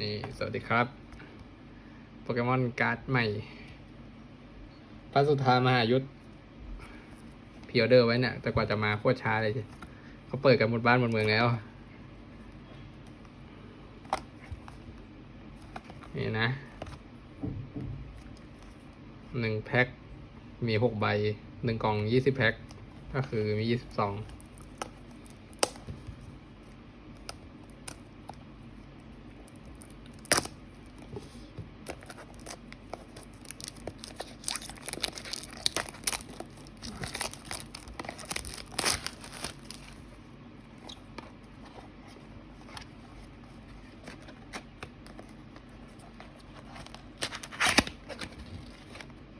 นี่ สวัสดีครับ โปเกมอนการ์ดใหม่ พระสุธามหายุทธพิออเดอร์ไว้เนี่ย แต่กว่าจะมาโคตรช้าเลยเขาเปิดกันหมดบ้านหมดเมืองแล้ว นี่นะหนึ่งแพ็ค มีหกใบหนึ่งกล่องยี่สิบแพ็ค ก็คือมียี่สิบสอง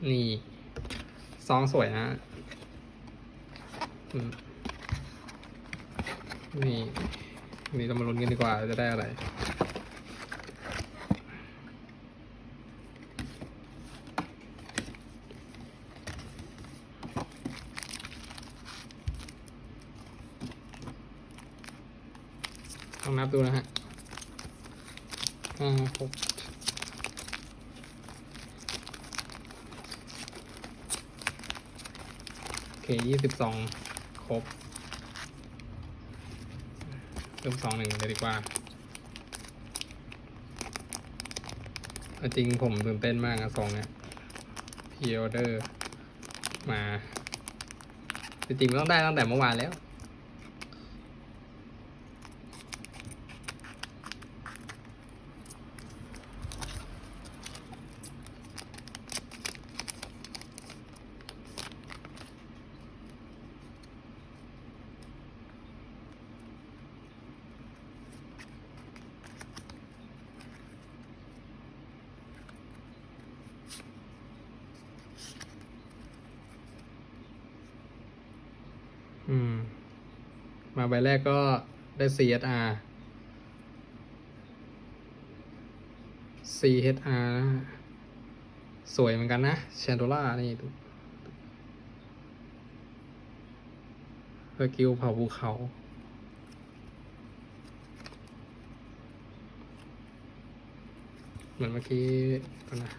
นี่ซองสวยนะนี่ นี่เรามาลุ้นกันดีกว่าจะได้อะไรต้องนับดูนะฮะห้าหก โอ เคยี่สิบสองครบเริ่มสองหนึ่งเลยดีกว่าจริงผมตื่นเต้นมากอะสองเนี่ยพีออเดอร์มา จริงๆต้องได้ตั้งแต่เมื่อวานแล้ว อืม มาใบแรกก็ได้ CSR CHR สวยเหมือนกันนะแชนโดล่านี่ดูเฮอร์กิวเผาภูเขา เหมือนเมื่อกี้นะ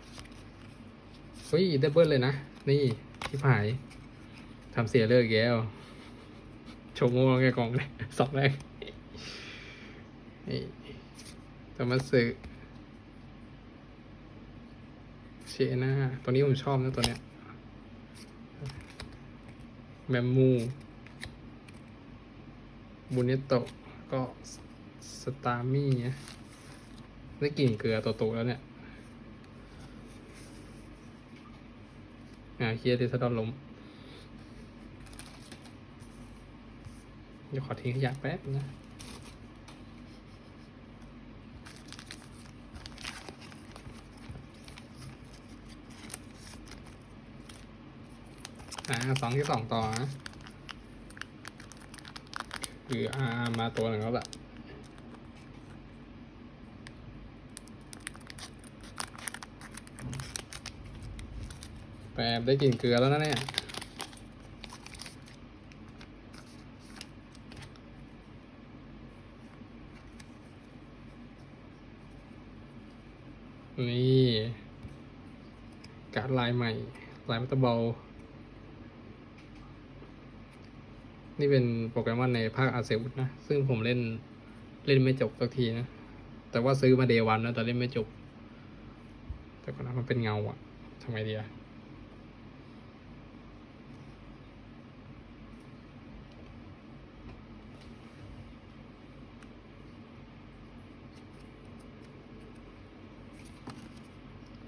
เฮ้ยได้เบิลเลยนะ นี่ที่ผายทำเสียเลิกอีกแล้วโชว์โง่แกกองเลยสองแรก นี่แต่มาสึเชน่าตัวนี้ผมชอบนะตัวเนี้ยแมมมูบูเนโตะก็สตาร์มี่นะได้กลิ่นเกลือตัวโตแล้วเนี่ย อ่าเคียร์ดิสดอนล้มเดี๋ยวขอทิ้งขยะแป๊บนะ อ่าสองที่สองต่อนะคืออามาตัวหนึ่งแล้วแหละแปบได้กลิ่นเกลือแล้วนะเนี่ยนี่ การดลายใหม่ ลายมัตเตอร์บอล นี่เป็นโปรแกรมว่าในภาคอาเซอุสนะ ซึ่งผมเล่นเล่นไม่จบสักทีนะ แต่ว่าซื้อมาเดวันนะแต่เล่นไม่จบ แต่ก่อนนะมันเป็นเงาอะทำไงดีอะ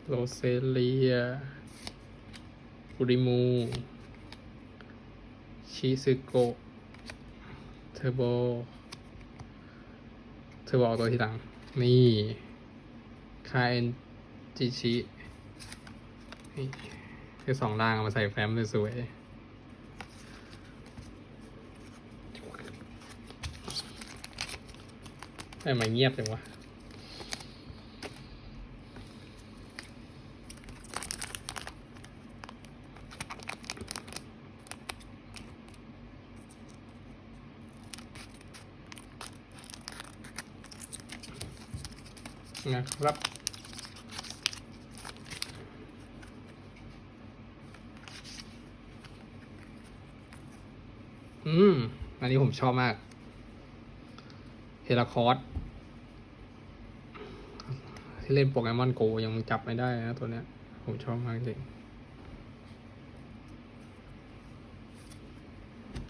โรเซเลียปุริมู ชิซึโกะเทอร์โบเทอร์โบเอาตัวทีหลัง นี่คาเอนจิชินี่คือสองล่างเอามาใส่แฟ้มสวยๆแต่มเงียบจังวะ นะครับ อืม อันนี้ผมชอบมากเฮราคอร์สที่เล่นโปเกมอนโกยังจับไม่ได้นะตัวเนี้ย ผมชอบมากจริง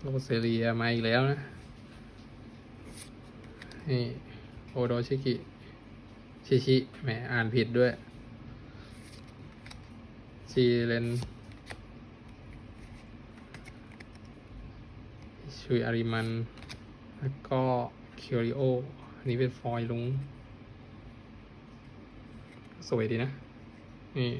โลเซเรียมาอีกแล้วนะ นี่ โอโดชิกิ ชิชิแหมอ่านผิดด้วยซีเลนชุยอาริมัน แล้วก็คิริโออันนี้เป็นฟอยล์ลุง สวยดีนะ นี่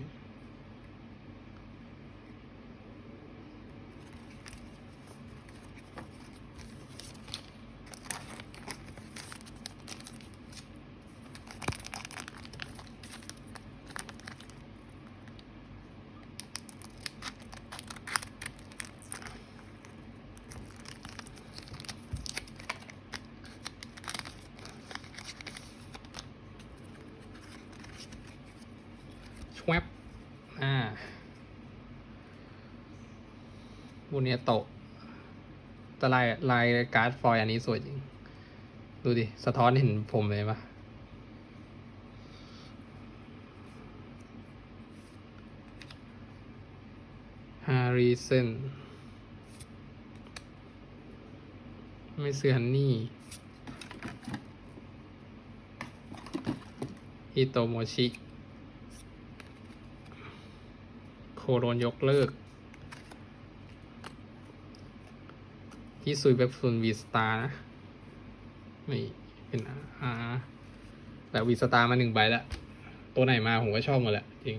ชวบอ่าบุเนียโตะแต่ ลายการ์ดฟอยอันนี้สวยจริง ดูดิ สะท้อนเห็นผมเลยปะฮาริเซนไม่เซื้อฮันนี่ฮิโตโมชิ โคโรนยกเลิก ที่ซุยแบบซุนวีสตาร์นะนี่เป็นอ่าแต่วีสตาร์มาหนึ่งใบแล้ว ตัวไหนมาผมก็ชอบหมดแหละจริง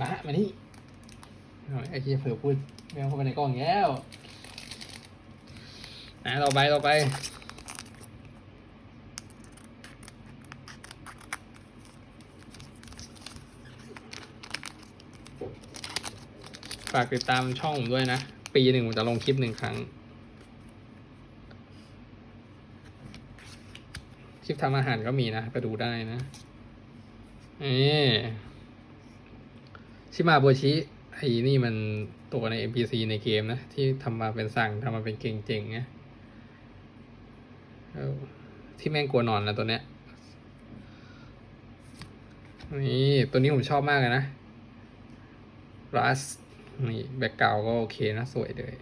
มามานี่ไอ้ที่เผื่อพูดแมวเข้าไปในกล้องแล้วอะต่อไปต่อไป ฝากติดตามช่องผมด้วยนะ ปีหนึ่งผมจะลงคลิปหนึ่งครั้ง คลิปทำอาหารก็มีนะ ไปดูได้นะนี่ชิมาโบชิไอ้นี่มันตัวใน NPC ในเกมนะ ที่ทำมาเป็นสั่งทำมาเป็นเก่งๆไงที่แม่งกลัวนอนนะตัวเนี้ยนี่ ตัวนี้ผมชอบมากเลยนะรัส นี่แบ็กกราวก็โอเคนะสวยเลย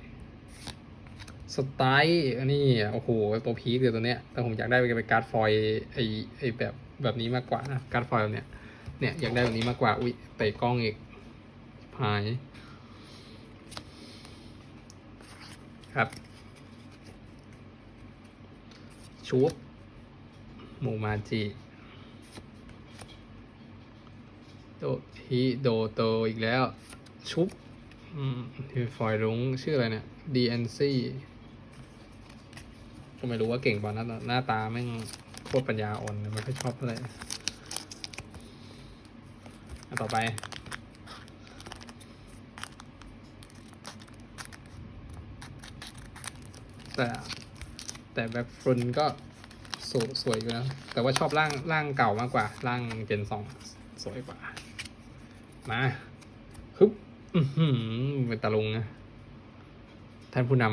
สไตล์อันนี้โอ้โหตัวพีคเลยตัวเนี้ย แต่ผมอยากได้เป็นการ์ดฟอยล์ไอไอแบบแบบนี้มากกว่านะการ์ดฟอยล์แบบเนี้ยเนี่ยอยากได้แบบนี้มากกว่าอุ้ยเตะกล้องอีกหาย ครับ ชูบหมูมาจิโดฮิโดโตอีกแล้ว ชุบ อืมที่ฟอยรุ้งชื่ออะไรเนี่ย DNC ก็ไม่รู้ว่าเก่งป่ะหน้าหน้าตาแม่งโคตรปัญญาอ่อนเลยไม่ค่อยชอบเท่าไหร่อันต่อไป แต่แต่แบบฟรุนก็สวยสวยอยู่นะ แต่ว่าชอบร่างร่างเก่ามากกว่า ร่างเจนสองสวยกว่า มา อือหือเป็นตาลุงนะท่านผู้น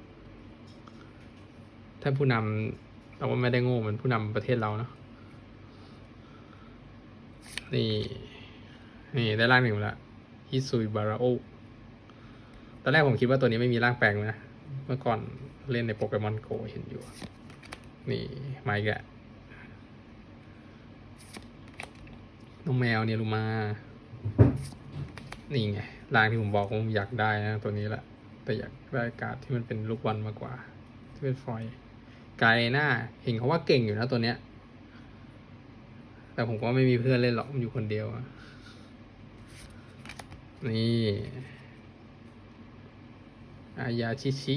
ำท่านผู้นำเราว่าไม่ได้โง่เหมือนผู้นำประเทศเราเนาะนี่นี่ได้ร่างหนึ่งแล้วฮิซุยบาราโอตอนแรกผมคิดว่าตัวนี้ไม่มีร่างแปลงนะ เมื่อก่อนเล่นในโปเกมอนโกเห็นอยู่ นี่ไมาอีกแล้วน้องแมวเนี่ยลูมา นี่ไงร่างที่ผมบอกว่าผมอยากได้นะตัวนี้แหละ แต่อยากได้การ์ดที่มันเป็นลูกวันมากกว่า ที่เป็นฟอยล์ไกลหน้า เห็นเขาว่าเก่งอยู่นะตัวเนี้ย แต่ผมก็ไม่มีเพื่อนเล่นหรอกมันอยู่คนเดียวนี่อายาชิชิ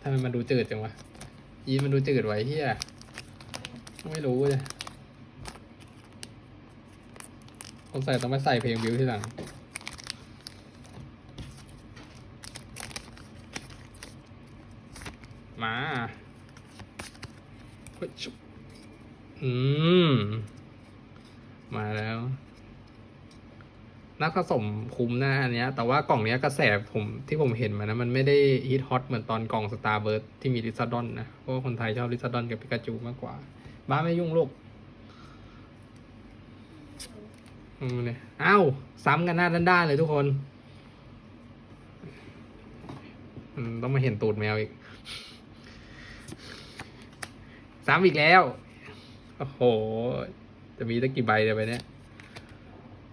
ทำไมมันดูจืดจังวะ ยีมันดูจืดไว้เฮียไม่รู้เลยคนใส่ต้องไปใส่เพลงบิวที่หลัง มาอืม มาแล้ว นักผสมคุ้มน้าอันเนี้ย แต่ว่ากล่องเนี้ยกระแสผมที่ผมเห็นมานะ มันไม่ได้ฮิตฮอตเหมือนตอนกล่องสตาร์เบิร์ดที่มีลิซาดอนนะ เพราะคนไทยชอบลิซาดอนกับปิกาจูมากกว่า บ้าไม่ยุ่งลูกอืมเนี่ยอ้าว ซ้ำกันหน้าด้านๆเลยทุกคน ต้องมาเห็นตูดแมวอีก ซ้ำอีกแล้ว โอ้โห จะมีตั้งกี่ใบเดี๋ยไปเนี้ย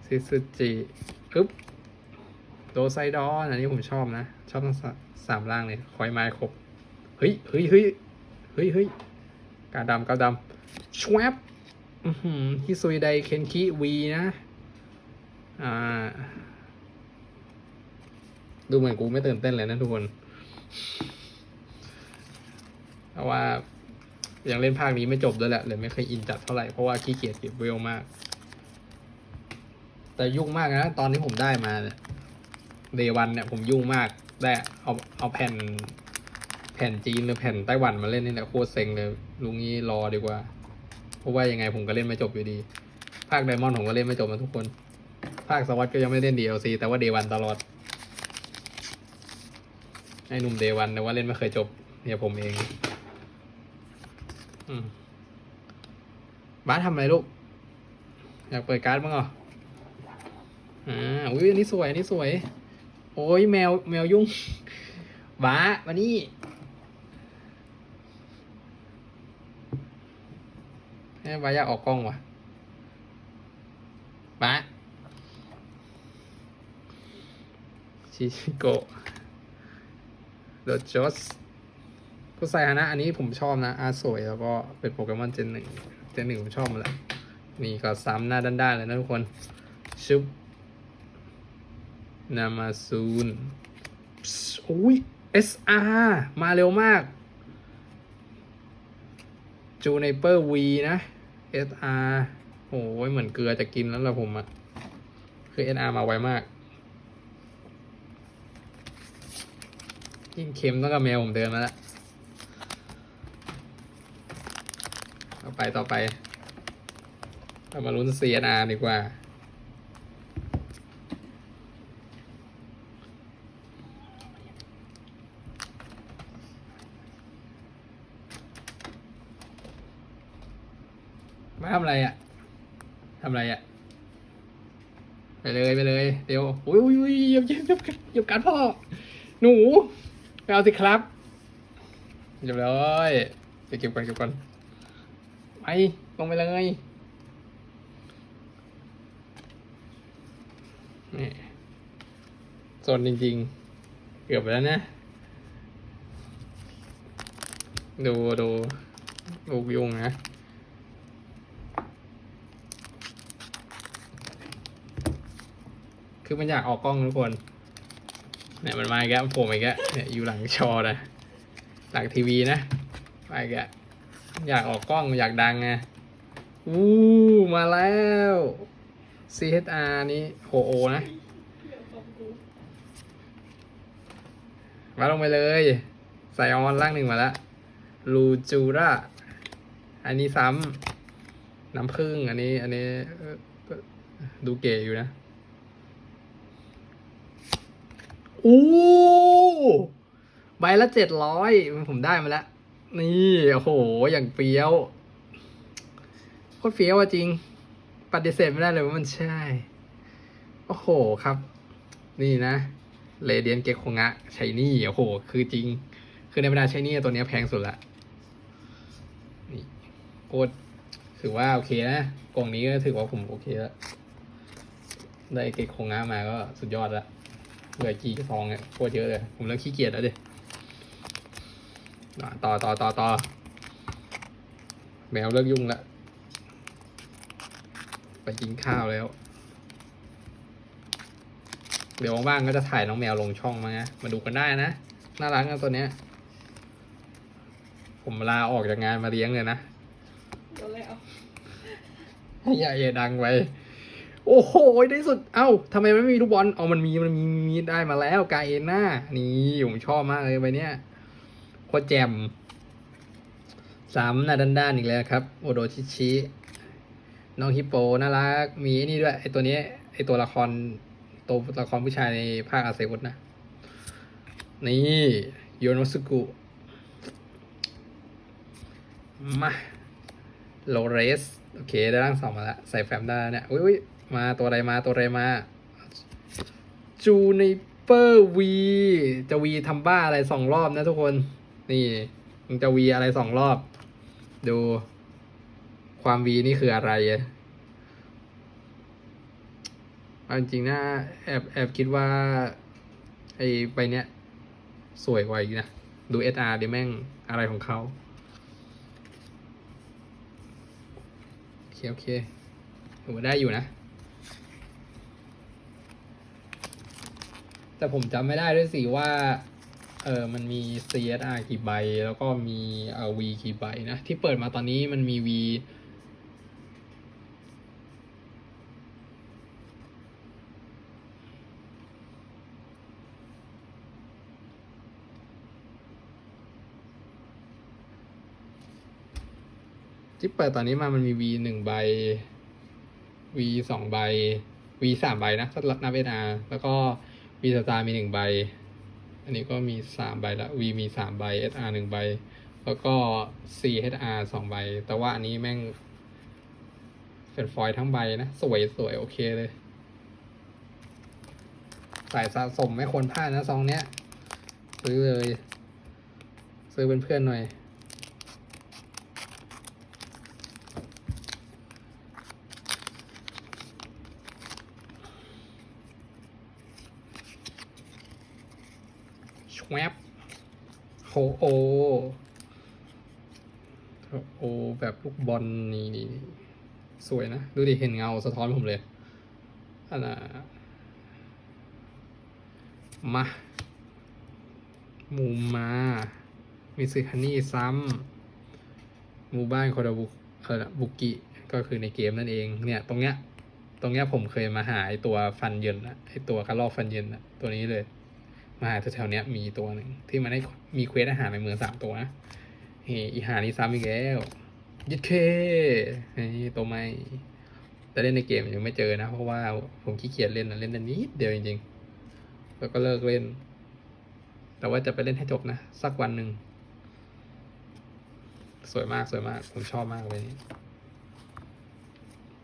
ซิซจิอึ๊บโดไซดอนอันนี้ผมชอบนะ ชอบทั้งสามร่างเลยคอยไม้ครบ เฮ้ยเฮ้ยเฮ้ยเฮ้ยเฮ้ยกาดำกาดำชวบฮิซุยไดเคนคิวีนะ อ่า ดูเหมือนกูไม่ตื่นเต้นเลยนะทุกคน เพราะว่ายังเล่นภาคนี้ไม่จบด้วยแหละเลยไม่เคยอินจัดเท่าไหร่ เพราะว่าขี้เกียจเก็บเวลมาก แต่ยุ่งมากนะ ตอนที่ผมได้มาเดวันเนี่ยผมยุ่งมากได้เอาเอาแผ่น แผ่นจีนหรือแผ่นไต้หวันมาเล่นนี่แหละโคตรเซ็งเลยลุงนี้รอดีกว่า เพราะว่ายังไงผมก็เล่นไม่จบอยู่ดี ภาคไดมอนด์ผมก็เล่นไม่จบนะทุกคน ภาคสวัสด์ก็ยังไม่เล่น DLC แต่ว่าเดวันตลอดไอ้หนุ่มเดวันแต่ว่าเล่นไม่เคยจบ เนี่ยผมเองอบ้านทำอะไรลูก อยากเปิดการ์ดบ้างเหรอ อ่าอุ้ยอันนี้สวยอันนี้สวย โอ้ยแมวแมวยุ่งบ้ามานี่ให้บ้าอยากออกกล้องวะบ้าชิชิโกะโดจอสผู้ใส่ฮานะ อันนี้ผมชอบนะ อาสวยแล้วก็เป็นโปเกมอนเจนหนึ่ง เจนหนึ่งผมชอบมาแล้วนี่ก็ซ้ำหน้าด้านๆเลยนะทุกคน ชุบ นามาซูนโอ้ย SR มาเร็วมาก จูไนเปอร์วีนะ SR โอ้ยเหมือนเกลือจะกินแล้วล่ะผมอะคือ SR มาไวมาก ยิ่งเค็มต้องกับแมวผมเดินมาแล้วต่อไปต่อไปเรามาลุ้น CNR ดีกว่า ทำอะไรอะทำอะไรอะ ไปเลยไปเลยเดี๋ยวอุ้ยอุ้ยอุ้ยเหยียบเหยียบเยียบเยียบการพ่อ หนูไปเอาสิครับเหยียบเลยเดี๋ยวเก็บก่อนเก็บก่อนไปลงไปเลยนี่โซนจริงๆ เกือบไปแล้วนะ ดูดูลูกยุงนะ คือมันอยากออกกล้องทุกคนเนี่ยมันมาอีกแล้วโผล่มาอีกแล้วเนี่ยอยู่หลังชอนะหลังทีวีนะมาอีกแล้วอยากออกกล้องอยากดังไงอู้มาแล้ว CHR นี้โอโอนะมาลงไปเลย ใส่ออนล่างหนึ่งมาแล้วลูจูราอันนี้ซ้ำน้ำผึ้งอันนี้ อันนี้ดูเก๋อยู่นะ อู้ใบละเจ็ดร้อยผมได้มาแล้ว นี่โอ้โห อย่างเฟี้ยวโคตรเฟี้ยวอะจริง ปฏิเสธไม่ได้เลยว่ามันใช่ โอ้โหครับ นี่นะเรเดียนเกคงะใช้นี่โอ้โห คือจริง คือในบรรดาใช้นี่ตัวนี้แพงสุดละนี่โคตรถือว่าโอเคนะกล่องนี้ก็ถือว่าผมโอเคแล้วได้เกคงะมาก็สุดยอดละ เหลือกี่ซองเนี่ยโคตรเยอะเลย ผมเริ่มขี้เกียจแล้วดิอะต่อต่อต่อต่อแมวเลิกยุ่งละไปกินข้าวแล้ว เดี๋ยวว่างๆก็จะถ่ายน้องแมวลงช่องมานะมาดูกันได้นะ น่ารักนะตัวเนี้ย ผมลาออกจากงานมาเลี้ยงเลยนะโดนไล่ออย่าอย่าดังไป โอ้โหในที่สุด เอ้าทำไมไม่มีลูกบอลเอามันมีมันมีมีได้มาแล้วกาเอน่านี่ผมชอบมากเลยใบเนี้ยโคตรแจ่มสามหน้าด้านๆอีกแล้วครับ โอโดชิชิ น้องฮิปโปน่ารัก มีอ้นี่ด้วยไอตัวนี้ไอตัวละครตัวละครผู้ชายในภาคอาเซอุสนะ นี่โยโนสุกุ มาโลเรส โอเค ได้ร่างสองมาแล้ว ใส่แฟมได้แล้วเนี่ย อุ้ยอุ้ย มาตัวอะไรมาตัวอะไรมา จูในเปอร์วีจะวีทำบ้าอะไรสองรอบนะทุกคน นี่มึงจะวีอะไรสองรอบ ดู ความวีนี่คืออะไรอะเอาจริงนะแอบแอบคิดว่า ไอ้ใบเนี้ย สวยกว่าอีกนะ ดู SR ดิแม่งอะไรของเขาโอเคโอเคถือว่าได้อยู่นะ แต่ผมจำไม่ได้ด้วยสิว่า เออมันมี CSR กี่ใบ แล้วก็มีเอ่อ V กี่ใบนะ ที่เปิดมาตอนนี้มันมี V ที่เปิดตอนนี้มามันมี V หนึ่งใบ V สองใบ V สามใบนะถ้านับเอนาแล้วก็ V สตาร์มีหนึ่งใบ อันนี้ก็มีสามใบละ V มีสามใบ SR หนึ่งใบ แล้วก็ CHR สองใบ แต่ว่าอันนี้แม่งเป็นฟอยล์ทั้งใบนะ สวยสวยโอเคเลย สายสะสมไม่ควรพลาดนะซองเนี้ย ซื้อเลย ซื้อเป็นเพื่อนหน่อย ชวบโฮโอโอแบบลูกบอลนี่นี่สวยนะ ดูดิเห็นเงาสะท้อนผมเลยอันน่ะมามูมามิซึฮันนี่ซ้ำหมู่บ้านโคดาบุเออบุกิ ก็คือในเกมนั่นเอง เนี่ย ตรงเนี้ย ตรงเนี้ยผมเคยมาหาไอตัวฟันเย็นอะไอตัวกระรอกฟันเย็นอะตัวนี้เลย มาแถวๆเนี้ยมีตัวหนึ่งที่มันได้มีเควสอาหารในเมืองสามตัวนะเฮ้อีหานี่ซ้ำอีกแล้วยึดเคนี่ตัวไม่แต่เล่นในเกมยังไม่เจอนะ เพราะว่าผมขี้เกียจเล่นนะเล่นแต่นิดเดียวจริงๆ แล้วก็เลิกเล่น แต่ว่าจะไปเล่นให้จบนะ สักวันหนึ่ง สวยมากสวยมาก ผมชอบมากเลยนี่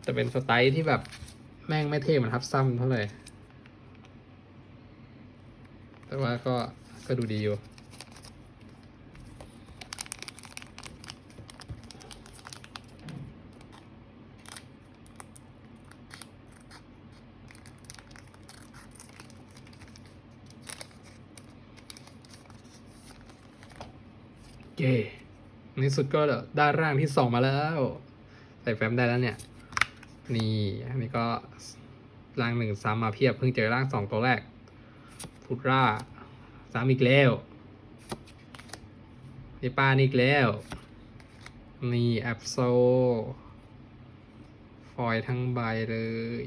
แต่เป็นสไตล์ที่แบบแม่งไม่เท่เหมือนทับซ้ำเท่าไหร่ แต่ว่าก็ก็ดูดีอยู่ เย่ในสุดก็ได้ร่างที่สองมาแล้ว ใส่แฟ้มได้แล้วเนี่ย นี่ อันนี้ก็ร่างหนึ่งซ้ำมาเพียบ เพิ่งเจอร่างสองตัวแรก พุตราสามอีกแล้วเดปานี่อีกแล้ว นี่แอปโซ ฟอยทั้งใบเลย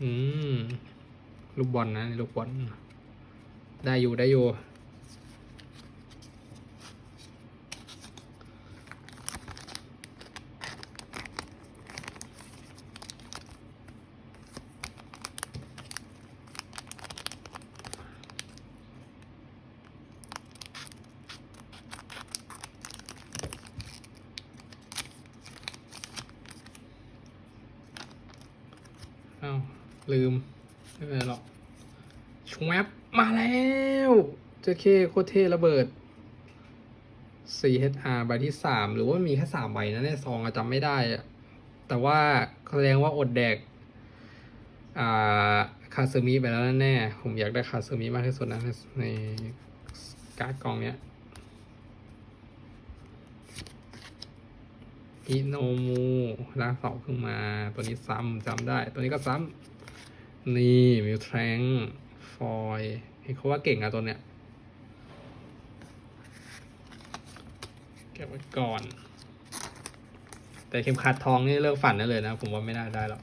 อืม ลูกบอลนะ ลูกบอล ได้อยู่ได้อยู่ อ้าว ลืม ไม่เป็นไรหรอกชวบมาแล้วเจเคโคเทระเบิด CHR ใบที่สามหรือว่ามีแค่สามใบนะในซองอจำไม่ได้อะแต่ว่าแสดงว่าอดแดกอ่าคาซึมิไปแล้วแน่ผมอยากได้คาซึมิมากที่สุดนะในการ์ดกองเนี้ยอิโนมูร่างสองเพิ่งมา ตัวนี้ซ้ำจำได้ ตัวนี้ก็ซ้ำ นี่มิวแทงฟอยเห็นเขาว่าเก่งอะตัวเนี้ยเก็บไว้ก่อน แต่เข็มขัดทองนี่เลิกฝันได้เลยนะ ผมว่าไม่น่าได้หรอก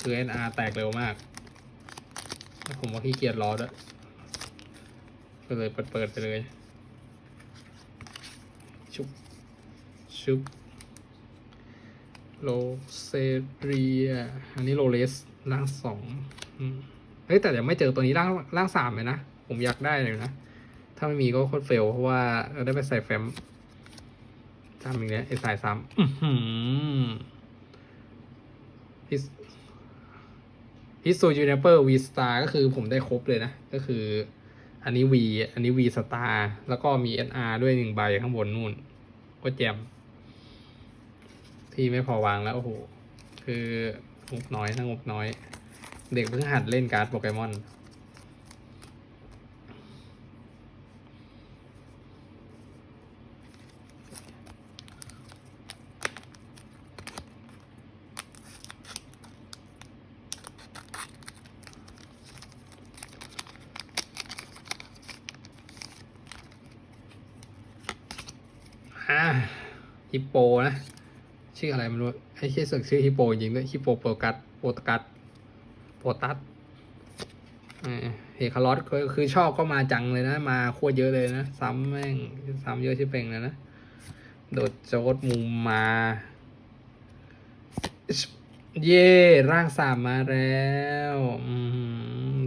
คือ NR แตกเร็วมาก ผมว่าขี้เกียจรอด้วยก็เลยเปิดเปิดๆไปเลย ชุบ ชุบ โลเซเรีย อันนี้โลเลสร่างสองเฮ้ยแต่ยังไม่เจอตัวนี้ร่างร่างสามเลยนะ ผมอยากได้เลยนะ ถ้าไม่มีก็โคตรเฟลเพราะว่าเราได้ไปใส่แฟ้มจำอีกแล้วไอ้สายซ้ำอื้อหือฮิสฮิสโซยูเนเปอร์วีสตาร์ก็คือผมได้ครบเลยนะ ก็คือ อันนี้ V อันนี้ V Star แล้วก็มีเอ NR ด้วยหนึ่งใบข้างบนนู่น ก็แจม ที่ไม่พอวางแล้วโอ้โหคืองบน้อยนะงงบน้อย เด็กเพิ่งหัดเล่นการ์ดโปเกมอนอ่าฮิปโปนะ ชื่ออะไรไม่รู้ไอ้ชื่อสึกชื่อฮิปโปจริงด้วยฮิปโปโปรกัสโปรตกัสโปรตัสเฮคาร์ลอสคือชอบก็มาจังเลยนะ มาโคตรเยอะเลยนะ ซ้ำแม่ง ซ้ำเยอะชิเป่งเลยนะ โดดโจดมุมมา เย่ร่างสามมาแล้ว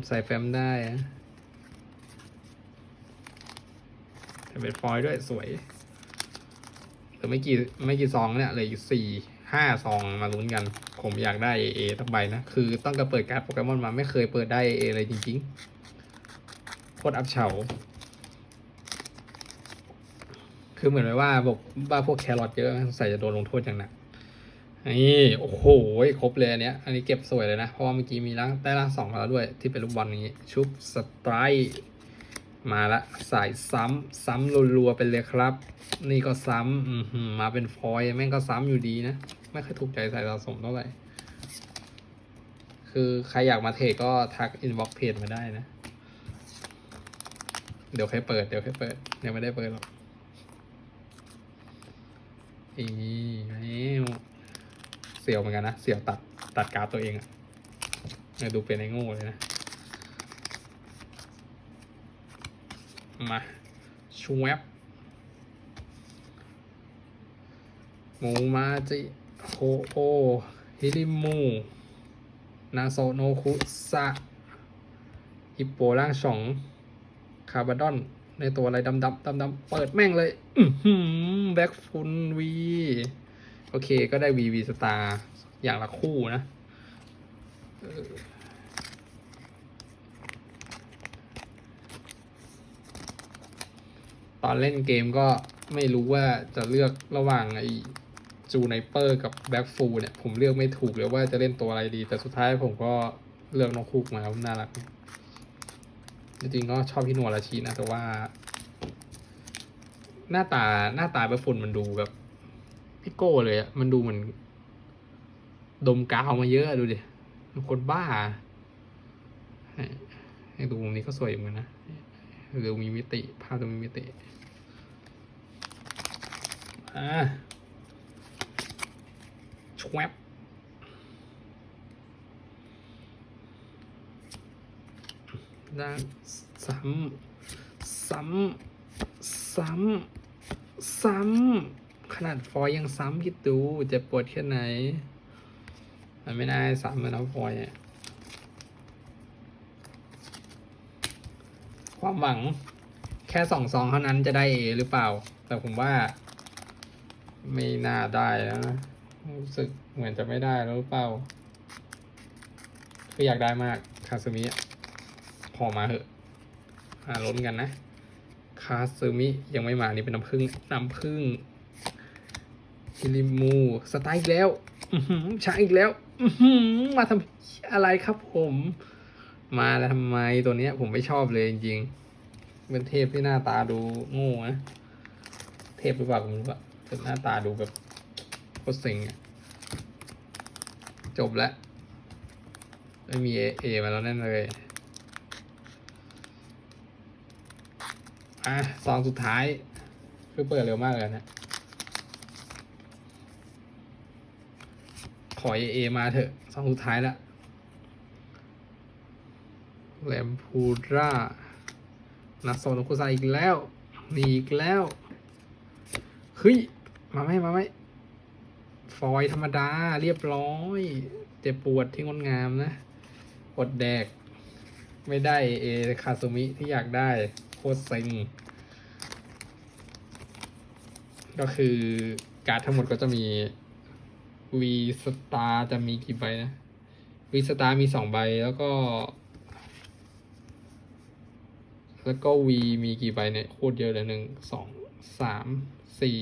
ใส่แฟ้มได้เป็นฟอยล์ด้วยสวย เหลือไม่กี่ไม่กี่ซองเนี่ยเหลืออยู่สี่ห้าซองมาลุ้นกัน ผมอยากได้เอทั้งใบนะ คือตั้งแต่เปิดการ์ดโปเกมอนมาไม่เคยเปิดได้เอเลยจริงๆ โคตรอับเฉา คือเหมือนไว้ว่าบอกว่าพวกแครอทเยอะใส่จะโดนลงโทษอย่างหนักนี่โอ้โหครบเลยอันเนี้ย อันนี้เก็บสวยเลยนะ เพราะว่าเมื่อกี้มีร่างได้ร่างสองมาแล้วด้วยที่เป็นลูกบอลนี้ ชุบสไตร์ มาละสายซ้ำซ้ำรัวๆไปเลยครับ นี่ก็ซ้ำอือหือมาเป็นฟอยแม่งก็ซ้ำอยู่ดีนะ ไม่ค่อยถูกใจสายสะสมเท่าไหร่ คือใครอยากมาเทรดก็ทักอินบ็อกเพจมาได้นะ เดี๋ยวใค่อยเปิด เดี๋ยวใค่อยเปิดยังไม่ได้เปิดหรอกอีนี่เสียวเหมือนกันนะ เสียวตัดตัดการ์ดตัวเองอะเนี่ยดูเป็นไอ้โง่เลยนะ มาชวบหมูมาจิโคโอฮิริมูนาโซโนคุสะฮิปโปร่างสองคาร์บาดอน ในตัวอะไรดำดำดำดำเปิดแม่งเลยอือหือแบ็กฟุนวี โอเคก็ได้วีวีสตาร์อย่างละคู่นะเออ ตอนเล่นเกมก็ไม่รู้ว่าจะเลือกระหว่างไอ้จูไนเปอร์กับแบ็กฟูเนี่ย ผมเลือกไม่ถูกเลยว่าจะเล่นตัวอะไรดี แต่สุดท้ายผมก็เลือกน้องคุกมาน่ารัก จริงๆก็ชอบพี่นัวราชีนะ แต่ว่า หน้าตาหน้าตาแบ็กฟูมันดูแบบพี่โก้เลยอะมันดูเหมือนดมกาวมาเยอะดูดิคนบ้าให้ให้ดูมุมนี้ก็สวยเหมือนกันนะ หรือมีมิติ ภาพจะมีมิติอ่าชวบด้านซ้ำซ้ำซ้ำซ้ำขนาดฟอยล์ยังซ้ำคิดดูจะปวดแค่ไหน มันไม่น่าซ้ำมันนะฟอยล์เนี่ย ความหวังแค่สองซองเท่านั้นจะได้ A หรือเปล่า แต่ผมว่า ไม่น่าได้แล้วนะรู้สึกเหมือนจะไม่ได้แล้วหรือเปล่าคืออยากได้มากคาซึมิอะพอมาเหอะอ่าลุ้นกันนะคาซึมิยังไม่มานี่เป็นน้ำผึ้งน้ำผึ้งฮิริมูสไตล์อีกแล้วอือหือช้างอีกแล้วมาทำอะไรครับผม มาแล้วทำไมตัวเนี้ยผมไม่ชอบเลยจริงๆเป็นเทพที่หน้าตาดูโง่นะเทพหรือเปล่าผมไม่รู้อะแต่หน้าตาดูแบบโคตรเซ็งอะจบแล้วไม่มีเอเอมาแล้วแน่นเลยอะซองสุดท้าย คือเปิดเร็วมากเลยนะ ขอเอเอมาเถอะซองสุดท้ายละ แลมพูรานักโซนคุซาอีกแล้วมีอีกแล้วเฮ้ยมาไหมมาไหมฟอยล์ธรรมดาเรียบร้อย เจ็บปวดที่งดงามนะอดแดก ไม่ได้เอคาซูมิที่อยากได้โคตรเซ็งก็คือการ์ดทั้งหมดก็จะมี V Star จะมีกี่ใบนะ V Star มีสองใบแล้วก็ แล้วก็ V มีกี่ใบเนี่ยโคตรเยอะเลยหนึ่งสองสามสี่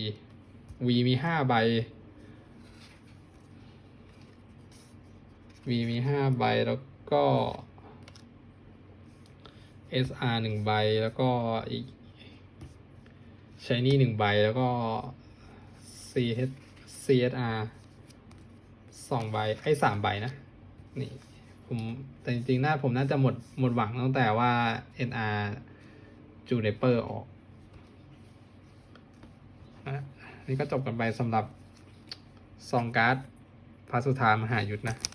V มีห้าใบ V มีห้าใบแล้วก็ SR หนึ่งใบแล้วก็อีก Shiny หนึ่งใบแล้วก็ CH CSR สองใบไอ้สามใบนะนี่ผมแต่จริงๆน่าผมน่าจะหมดหมดหวังตั้งแต่ว่า NR จูเนเปอร์ออกนี่ก็จบกันไปสำหรับซองการ์ดพาสุธามหายุทธนะ